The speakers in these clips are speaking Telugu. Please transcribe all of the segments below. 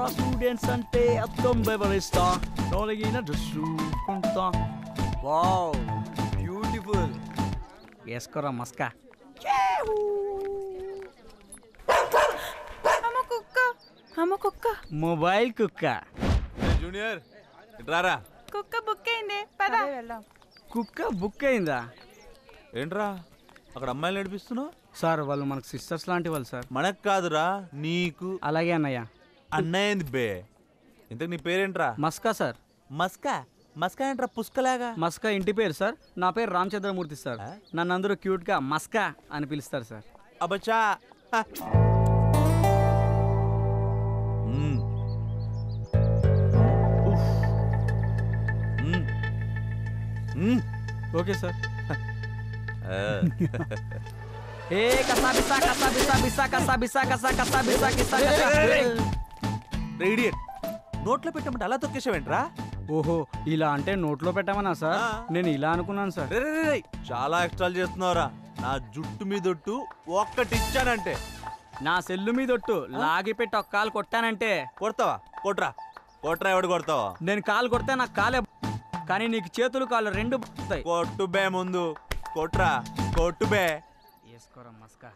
ఆడియన్స్ అంటే తొంభై వరిస్తా తొలగిన చూసుకుంటా వావ్ బ్యూటిఫుల్ వేసుకోరా మస్కా అమ్మ కుక్క అమ్మ కుక్క మొబైల్ కుక్క జూనియర్ రారా కుక్క బుక్ అయింది పద వెళ్దాం. కుక్క బుక్ అయిందా ఏంట్రా? అక్కడ అమ్మాయిలు నడిపిస్తున్నావు? సార్ వాళ్ళు మనకు సిస్టర్స్ లాంటి వాళ్ళు సార్ మనకు కాదురా నీకు. అలాగే అన్నయ్య. అన్నయ్యంది బే. ఇంతకు నీ పేరేంట్రా? మస్కా సార్. మస్కా? మస్కా ఏంట్రా పుష్కలాగా? మస్కా ఇంటి పేరు సార్. నా పేరు రామచంద్రమూర్తి సార్? నన్ను అందరూ క్యూట్గా మస్కా అని పిలుస్తారు సార్. అబచా. Okay sir. ఏ కసా బిసా కసా బిసా బిసా కసా బిసా కసా కసా బిసా కిసా కసా. రే idiot. నోట్లో పెట్టమంటే అలా తొక్కేసావేంట్రా? ఓహో ఇలా అంటే నోట్లో పెట్టమనా సార్? ఆ. నేను ఇలా అనుకున్నాను సార్. రే, రే, రే, రే. చాలా ఎక్స్ట్రాలు చేస్తున్నావురా. నా జుట్టు మీదొట్టు ఒక్కటి ఇచ్చానంటే నా సెల్లు మీదొట్టు లాగి పెట్టి ఒక కాలు కొట్టానంటే. కొడతావా? కొట్రా. కొట్రా ఎవడు కొడతావా? నేను కాలు కొడితే నాకు కాలే కానీ నీకు చేతులు కాళ్ళు రెండు పోతాయి కొట్టు బే ముందు. కొట్రా. కొట్టు బే. వేసుకోరా మస్కా.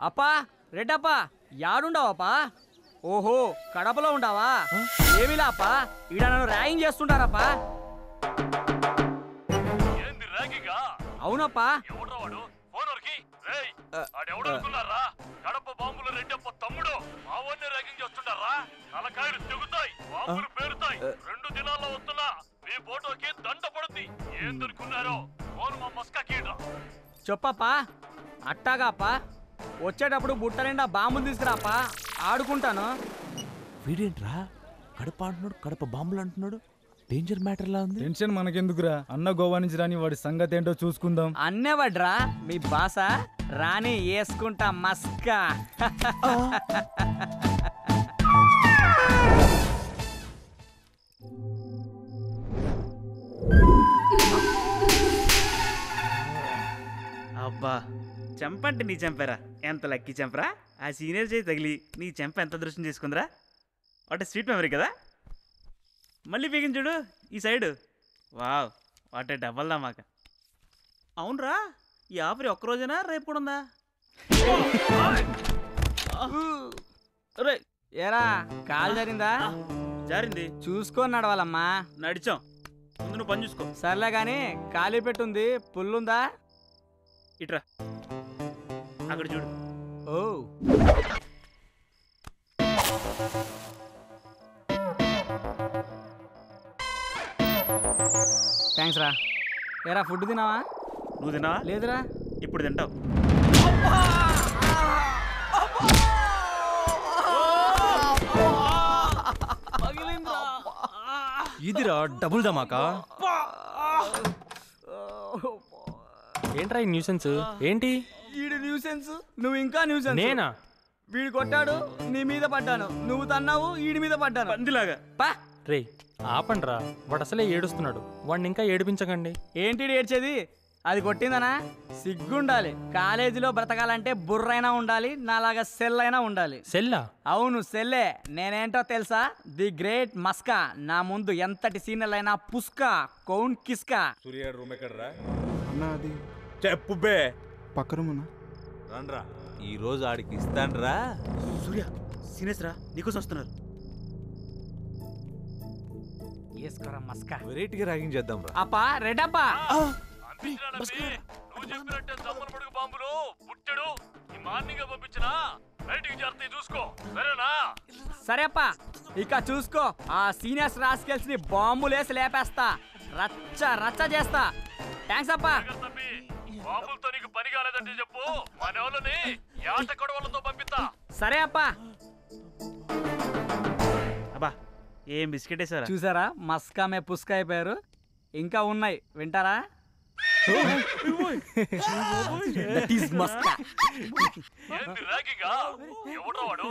అప్పా రెడ్డప్పా యాడుండవప్పా? ఓహో కడపలో ఉండవా? ఏమిలా అప్పా ఈడ నన్ను ర్యాగింగ్ చేస్తుంటారప్పా. అవునప్పా. కడప బాంబులు రెడ్డప్ప తమ్ముడు. మావన్నే ర్యాగింగ్ చేస్తుంటారా? తలకాయలు తెగుతాయి బాంబులు పేరుతాయి. రెండు దినాల్లో వస్తున్నా మీ ఫోటోకి దండ పడుద్ది. ఏం దొరుకున్నారో ఫోన్ మా మస్కా చెప్పప్పా. అట్టాగాపా వచ్చేటప్పుడు బుట్ట నిండా బాంబులు తీసుకురాపా ఆడుకుంటాను. వీడేంట్రా? కడప అంటున్నాడు కడప బాంబులు అంటున్నాడు. డేంజర్ మ్యాటర్ లా ఉంది. టెన్షన్ మనకెందుకురా? అన్న గోవా నుంచి రాని వాడి సంగతి ఏంటో చూసుకుందాం. అన్నేవడ్రా? మీ బాస రాని వేసుకుంటా మస్కా. అబ్బా చెంపంటే నీ చెంపరా? ఎంత లక్కీ చెంపరా? ఆ సీనియర్ చేయి తగిలి నీ చెంప ఎంత దృష్టం చేసుకుందిరా? వాట్ స్వీట్ మెమరీ కదా. మళ్ళీ పీకిన చూడు ఈ సైడు. వావ్ వాటే డబ్బల్ మాక అవునరా ఈ ఆఫర్ ఒక్కరోజేనా రేపు కూడా ఉందా? రే ఏరా కాలు జరిగిందా జారింది. చూసుకొని నడవాలమ్మా. నడిచాం. ముందు నువ్వు పని చూసుకో. సర్లే గాని ఖాళీ పెట్టుంది పుల్లుందా? ఇట్రా. అక్కడ చూడు. ఓ. థ్యాంక్స్ రా. ఏరా ఫుడ్ తినావా నువ్వు తిన్నావా? లేదురా. ఇప్పుడు తింటావు. ఇదిరా డబుల్ ధమాకా? ఏంట్రా ఈ న్యూసెన్స్? ఏంటి? న్యూసెన్స్ నువ్వు ఇంకా న్యూసెన్స్ నేనా? వీడు కొట్టాడు నీ మీద పడ్డాను. నువ్వు తన్నావు వీడి మీద పడ్డాను. పందిలాగా. పా. రే ఆపండ్రా. వాడు అసలే ఏడుస్తున్నాడు. వాడిని ఇంకా ఏడిపించకండి. ఏంటి ఏడ్చేది? అది కొట్టిందనా? సిగ్గుండాలి. కాలేజీలో బ్రతకాలంటే బుర్రైనా ఉండాలి నాలాగా సెల్ అయినా ఉండాలి. సెల్లా? అవును సెల్లే. నేనేంటో తెలుసా? The great Maska. నా ముందు ఎంతటి సీనియర్ అయినా పుస్కా కౌన్ కిస్కా. సూర్య రూమ్ ఎక్కడరా? అన్న అది చెప్పు బే. పక్క రూమునా రండ్రా. ఈ రోజు ఆడికి ఇస్తాన్రా. సూర్య సీనియర్స్ రా నీకోసం వస్తున్నారు. వేసుకోరా మస్కా. వెరైటీగా ర్యాగింగ్ చేద్దాం రా అప్పా రెడప్పా అందించినానండి. నువ్వు చెప్పినట్టే జమ్మల పడుగు బాంబులు పుట్టెడు ఈ మార్నింగ్ పంపించినా బయటికి చేస్తాయి చూసుకో. సరేనా? సరే అప్పా ఇక చూసుకో. ఆ సీనియర్స్ రాస్కెల్స్ని బాంబులేసి లేపేస్తా. రచ్చ రచ్చ చేస్తా. థ్యాంక్స్ అప్పా. బాంబులతో నీకు పని కాలేదంటే చెప్పు. యాట కొడవలతో పంపిస్తా. సరే అప్పా. అబ్బా ఏం బిస్కెట్ వేసారా? చూసారా? మస్కా మే పుస్కా అయిపోయారు ఇంకా ఉన్నాయి. వింటారా? That is Maska. ఏంది ర్యాగింగా ఎవడో వాడు.